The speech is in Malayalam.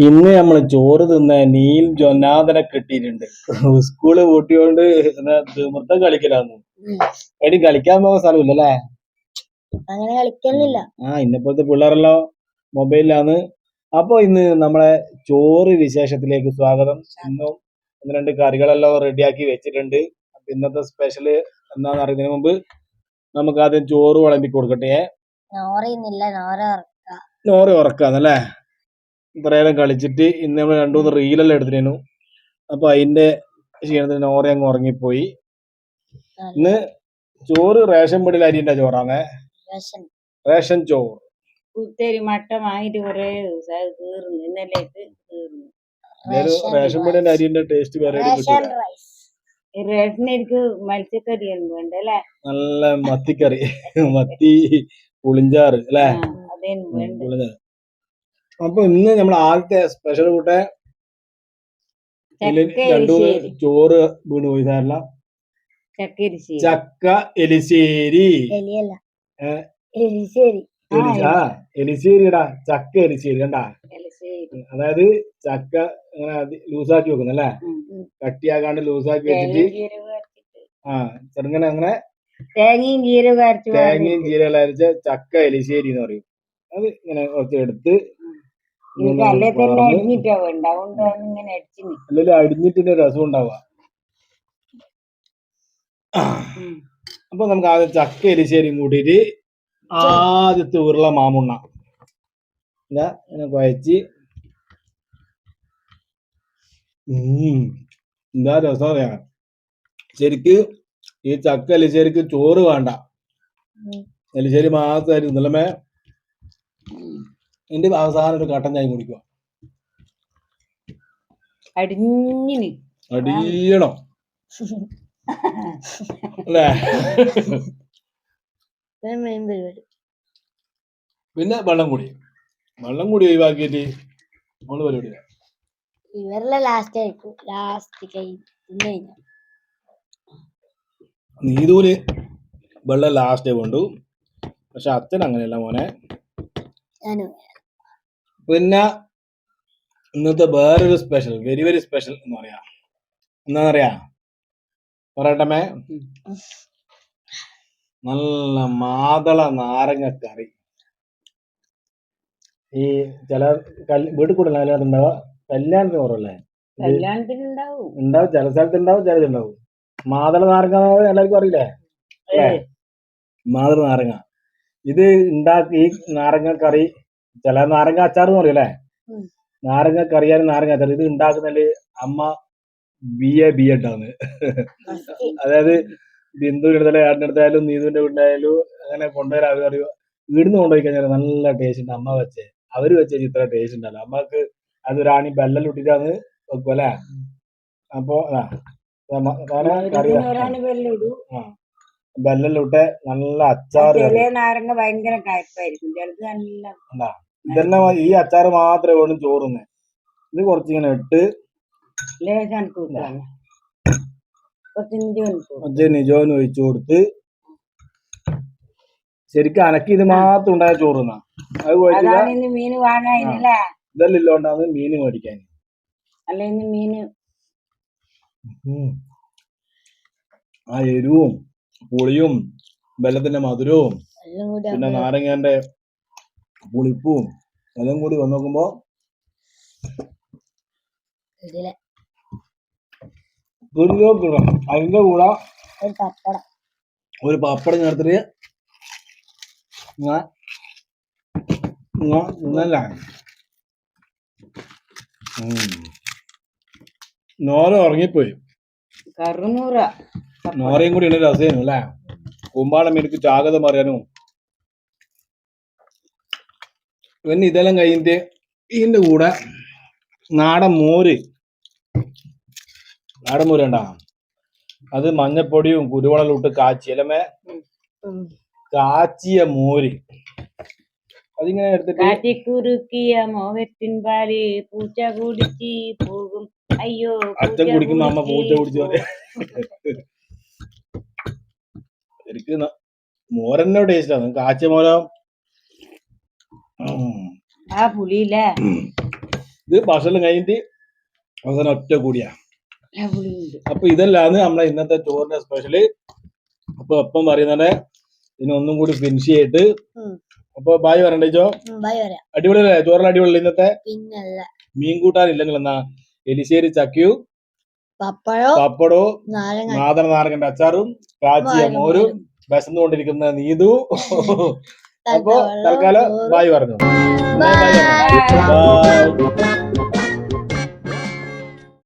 ഇന്ന് നമ്മൾ ചോറ് തിന്ന നീൽ ജൊന്നാഥനെ കിട്ടിയിട്ടുണ്ട്. സ്കൂൾ പൂട്ടിയോണ്ട് മൊത്തം കളിക്കലാന്ന്. എടി കളിക്കാൻ പോകാൻ സ്ഥലമില്ലല്ലേ? അങ്ങനെ കളിക്കലില്ല. ആ ഇന്നിപ്പോഴത്തെ പിള്ളേരെല്ലാം മൊബൈലിലാണ് അപ്പൊ ഇന്ന് നമ്മളെ ചോറ് വിശേഷത്തിലേക്ക് സ്വാഗതം. ഇന്നും ഒന്ന് രണ്ട് കറികളെല്ലാം റെഡിയാക്കി വെച്ചിട്ടുണ്ട്. അപ്പൊ ഇന്നത്തെ സ്പെഷ്യൽ എന്താന്ന് അറിയുന്നതിന് മുമ്പ് നമുക്ക് ആദ്യം ചോറ് വിളമ്പി കൊടുക്കട്ടെ. നോറ ഉറക്ക നോറി ഉറക്കാന്നല്ലേ ഇത്ര നേരം കളിച്ചിട്ട് ഇന്ന് നമ്മൾ രണ്ടു മൂന്ന് റീലെല്ലാം എടുത്തിരുന്നു. അപ്പൊ അതിന്റെ ക്ഷീണത്തിന് നോറ അങ്ങ് ഉറങ്ങിപ്പോയി. ഇന്ന് ചോറ് റേഷൻ പടിയിൽ അരിന്റെ ചോറാണ് റേഷൻ. റേഷൻ ചോറ്. കുത്തരി മട്ട വാങ്ങിട്ട് കൊറേ ദിവസമായി തീർന്നു ഇന്നലേക്ക് തീർന്നു എന്തായാലും റേഷൻ പടിയുടെ അരിന്റെ ടേസ്റ്റ് വേറെ അല്ലേ? നല്ല മത്തിക്കറി. മത്തി പുളിഞ്ചാറ് അല്ലേ? പുളിഞ്ചാറ്. അപ്പൊ ഇന്ന് നമ്മൾ ആദ്യത്തെ സ്പെഷ്യൽ കൂട്ടെ രണ്ടു ചോറ് വീണ് പോയി സാറില്ല ചക്ക എലിശ്ശേരി. എലിശ്ശേരിടാ. ചക്ക എലിശ്ശേരി കണ്ടാ? അതായത് ചക്ക ഇങ്ങനെ ലൂസാക്കി വെക്കുന്നു അല്ലേ? കട്ടിയാക്കാണ്ട് ലൂസാക്കി വെച്ചിട്ട് ആ ചെറുങ്ങനെ അങ്ങനെ തേങ്ങയും ജീരകം അരച്ച് തേങ്ങയും ജീരകം അരച്ച ചക്ക എലിശ്ശേരി എന്ന് പറയും. അത് ഇങ്ങനെ കുറച്ച് എടുത്ത് എനിക്ക് അല്ലേ തന്നെ അരിഞ്ഞിട്ടാ വേണ്ട? അതുകൊണ്ടാണ് ഇങ്ങനെ അടിച്ചിന് അല്ലെങ്കിൽ അടിഞ്ഞിട്ടിന്റെ രസം ഉണ്ടാവുക. അപ്പൊ നമുക്ക് ആദ്യം ചക്ക എലിശ്ശേരിയും കൂട്ടിയിട്ട് ആദ്യത്തെ ഉരുള മാമുണ്ണ. ഇങ്ങനെ കുഴച്ച്. എന്താ രസം അറിയാം? ശരിക്ക് ഈ ചക്ക എലിശ്ശേരിക്ക് ചോറ് വേണ്ട. എലിശ്ശേരി മാത്രമായിരുന്നു. നിലമേ എന്റെ അവസാനം ഒരു കട്ടൻ ചായ കുടിക്കുക. അടിഞ്ഞിന് അടിയണം. അല്ലേ? പിന്നെ വെള്ളം കൂടി. വെള്ളം കൂടി ഒഴിവാക്കിയിട്ട് നമ്മൾ പരിപാടി ഇവരുടെ ലാസ്റ്റ് ആയിരിക്കും. ലാസ്റ്റ് കൈ നീതൂര് വെള്ളം ലാസ്റ്റ് കൊണ്ടു. പക്ഷെ അച്ഛൻ അങ്ങനെയല്ല മോനെ. ഞാനും പിന്നെ ഇന്നത്തെ വേറൊരു സ്പെഷ്യൽ വെരി വെരി സ്പെഷ്യൽ എന്ന് പറയാ. എന്താന്നറിയാ? പറയട്ടമേ നല്ല മാതള നാരങ്ങ കറി. ഈ ചില വീട്ടിൽ കൂടെ കല്യാണം ഉണ്ടാവുക കല്യാണത്തിന് കുറവല്ലേ? ഉണ്ടാവും. ചില സ്ഥലത്ത് ഉണ്ടാവും ചിലത് ഉണ്ടാവും. മാതള നാരങ്ങ എല്ലാവർക്കും അറിയില്ലേ? മാതള നാരങ്ങ. ഇത് ഉണ്ടാക്കി ഈ നാരങ്ങ കറി ചില നാരങ്ങ അച്ചാർ എന്ന് പറയും അല്ലേ. നാരങ്ങ കറിയാനും നാരങ്ങ അച്ചാർ ഇത് ഉണ്ടാക്കുന്നതിൽ അമ്മ ബി എ ബി എഡാണ് ആണ്. അതായത് ബിന്ദുവിന്റെ അടുത്തായാലും ഏട്ടന്റെ അടുത്തായാലും നീതുവിന്റെ വീട്ടിലായാലും അങ്ങനെ കൊണ്ടുവരാൻ അവർ അറിയോ ഇവിടുന്ന് കൊണ്ടുപോയി കഴിഞ്ഞാൽ നല്ല ടേസ്റ്റ് ഉണ്ട് അമ്മ വെച്ചേ. അവർ വെച്ച ഇത്ര ടേസ്റ്റ് ഉണ്ടല്ലോ. അമ്മയ്ക്ക് അത് റാണി ബെല്ലം ഇട്ടിട്ടാണ് വെക്കും അല്ലേ അപ്പൊ ആ കറി ഒരാണ് വെല്ലിടും ബെല്ലം ഇട്ട് നല്ല അച്ചാർ കറി. ചില നാരങ്ങ ഭയങ്കര കയ്പായിരിക്കും ചിലത് നല്ല ഉണ്ടാ ഇതന്നെ മതി. ഈ അച്ചാർ മാത്രമേ വേണം ചോറുന്ന് ഇത് കുറച്ചിങ്ങനെ ഇട്ട് ലേശം കൂട്ടാണ് നിജോന് ഒഴിച്ചു കൊടുത്ത് ശരിക്കും അനക്ക് ഇത് മാത്രം ഉണ്ടായ ചോറുന്ന അത് മീൻ വാങ്ങാനില്ലേ? ഇതെല്ലാം മീൻ മേടിക്കാൻ. അല്ല ഇന്ന് മീന് ആ എരിവും പുളിയും വെള്ളത്തിന്റെ മധുരവും പിന്നെ നാരങ്ങന്റെ പുളിപ്പും എല്ലാം കൂടി വന്ന് നോക്കുമ്പോ അതിന്റെ കൂടെ ഒരു പപ്പടം. ചേർത്തിട്ട് തിന്നല്ല ഉം. നോര ഉറങ്ങിപ്പോയി കറുനൂറ. നോരയും കൂടി ഉണ്ട് രസമായിരുന്നു അല്ലേ? കുമ്പാളം എനിക്ക് ജാഗ്രത പറയാനും പിന്നെ ഇതെല്ലാം കഴിഞ്ഞിട്ട് ഇതിന്റെ കൂടെ നാടൻ മോര്. നാടൻ മോര് ഉണ്ടാ അത് മഞ്ഞപ്പൊടിയും കുരുവളലും ഇട്ട് കാച്ചി അല്ലമേ ഉം. കാച്ചിയ മോര്. അതിങ്ങനെ എടുത്തിട്ട് കുറുക്കിയ മോഹത്തിൻ പാൽ പൂച്ച കുടിച്ച് പോകും. അയ്യോ അച്ഛൻ കുടിക്കുമ്പോ അമ്മ പൂച്ച കുടിച്ചു മോരന്നെ ടേസ്റ്റ് ആണ് കാച്ചിയ മോരോ? ഉം. ആ പുളിയില്ലേ? ഇത് ഭക്ഷണം കഴിഞ്ഞിട്ട് അവസാനം ഒറ്റ കൂടിയാ. അപ്പൊ ഇതെല്ലാന്ന് നമ്മളെ ഇന്നത്തെ ചോറിന്റെ സ്പെഷ്യൽ അപ്പൊ ഒപ്പം പറയുന്നത് ഇനി ഒന്നും കൂടി ഫിനിഷ് ചെയ്തിട്ട്. അപ്പൊ ബായ് വരണ്ടോ അടിപൊളിയല്ലേ? ചോറിന് അടിപൊളി ഇന്നത്തെ? മീൻ കൂട്ടാൻ ഇല്ലെങ്കിൽ എന്നാ? എലിശ്ശേരി ചക്കയും പപ്പടോ പപ്പടോ നാരങ്ങ നാദന നാരകന്റെ അച്ചാറും കാച്ചിയ മോരും. വിശന്നുകൊണ്ടിരിക്കുന്ന നീതു. അപ്പൊ തൽക്കാലം ബായ് പറഞ്ഞു.